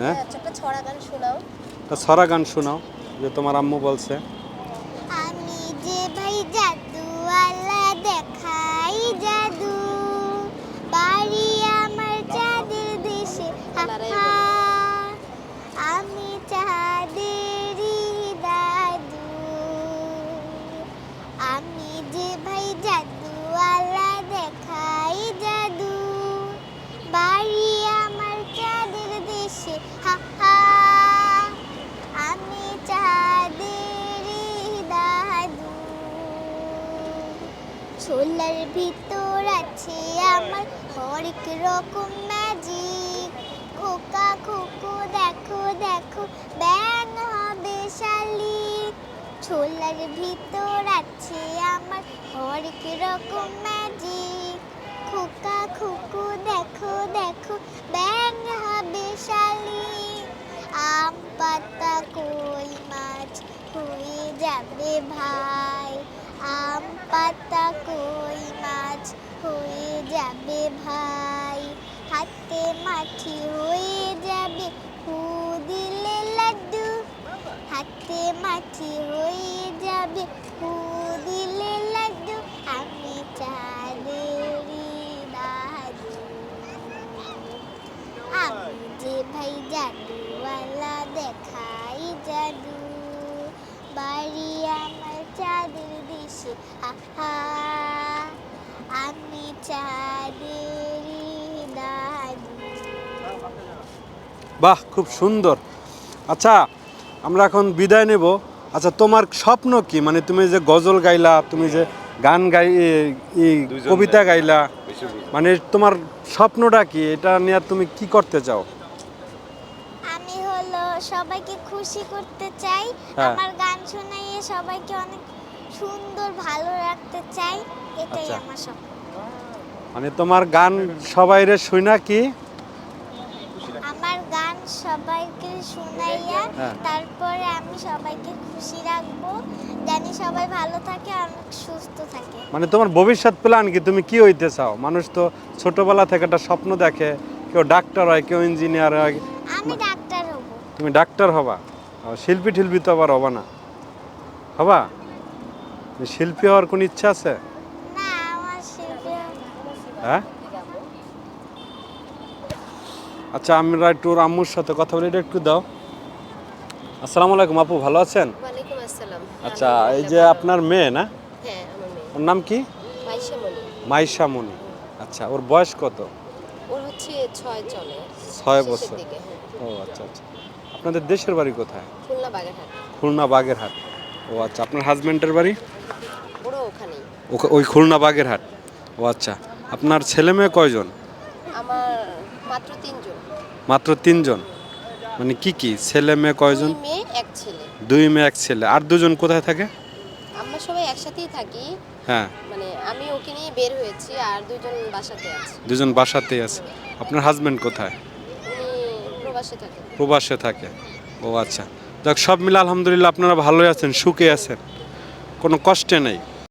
হ্যাঁ? একটা ছড়া গান শোনাও তা ছড়া গান শোনাও যে তোমার আম্মু বলছে আমি যে ভাই জাদু জাদুওয়ালা দেখাই জাদু বাড়ি আমার চাঁদের দেশে। আমি চাঁদেরই দাদু আমি যে ভাই ছোলার ভিতর আছে আমার হরেক রকম ম্যাজিক খোকা খোকো, দেখো দেখো ব্যাং হবে শালিক। ছোলার ভিতর আছে আমার হরেক রকম ম্যাজিক খোকা খোকো, দেখো দেখো ব্যাং হবে শালিক। আম পাতা কই মাছ হয়ে যাবে ভাই। আম পাতা কই মাছ হয়ে যাবে ভাই, হাতে মাটি হয়ে যাবে। ফু দিলে লাড্ডু, হাতে মাটি হয়ে যাবে। ফু দিলে লাড্ডু, আমি চাঁদেরই দাদু আমি যে ভাই জাদুওয়ালা দেখাই জাদু, বাড়ি আমার চাঁদের দিশে। আহা আমি বাহ খুব সুন্দর। আচ্ছা আমরা এখন বিদায় নেব। আচ্ছা তোমার স্বপ্ন কি? মানে তুমি যে গজল গাইলা তুমি যে গান গাই এই কবিতা গাইলা মানে তোমার স্বপ্নটা কি? এটা নিয়ে তুমি কি করতে চাও? আমি হলো সবাইকে খুশি করতে চাই হ্যাঁ। আমার গান শোনাইয়ে সবাইকে অনেক সুন্দর ভালো রাখতে চাই এটাই আচ্ছা। আমার স্বপ্ন। মানে তোমার গান সবাইরে শুনা কি? আমার গান সবাইকে শোনাইয়া হ্যাঁ। তারপরে আমি সবাইকে খুশি রাখব। জানি সবাই ভালো থাকে আর সুস্থ থাকে। মানে তোমার ভবিষ্যৎ প্ল্যান কি? তুমি কি হইতে চাও? মানুষ তো ছোটবেলা থেকে একটা স্বপ্ন দেখে কেউ ডাক্তার হয় কেউ ইঞ্জিনিয়ার হয়। আমি ডাক্তার হব। তুমি ডাক্তার হবা? শিল্পী টিল্পী তো আবার হবা না। হবা? শিল্পী হওয়ার কোনো ইচ্ছা আছে? হ্যাঁ? আচ্ছা আমরা একটু আম্মুর সাথে কথা বলি এটা একটু দাও। আসসালামু আলাইকুম আপু ভালো আছেন? আচ্ছা এই যে আপনার মেয়ে না? হ্যাঁ ওর নাম কি? মাইশা মনি আচ্ছা ওর বয়স কত? ওর হচ্ছে ছয় চলে। ছয় বছর। হ্যাঁ। ও আচ্ছা আচ্ছা। আপনাদের দেশের বাড়ি কোথায়? খুলনা বাগেরহাট। খুলনা বাগেরহাট। ও আচ্ছা আপনার হাজবেন্ডের বাড়ি? ওখানেই। ওই খুলনা বাগেরহাট। ও আচ্ছা। আপনার ছেলে মেয়ে কয়জন? আমার মাত্র তিনজন। মাত্র তিনজন? মানে কি কি? ছেলে মেয়ে কয়জন? দুই মেয়ে এক ছেলে। দুই মেয়ে এক ছেলে। আর দুজন কোথায় থাকে? আমরা সবাই একসাথেই থাকি। হ্যাঁ। মানে আমি ওকে নিয়ে বের হয়েছি আর দুজন বাসাতে আছে। দুজন বাসাতেই আছে। আপনার হাজবেন্ড কোথায়? উনি প্রবাসে থাকেন প্রবাসে থাকে। ও আচ্ছা। যাক সব মিলে আলহামদুলিল্লাহ আপনারা ভালোই আছেন সুখে আছেন। কোনো কষ্টে নেই।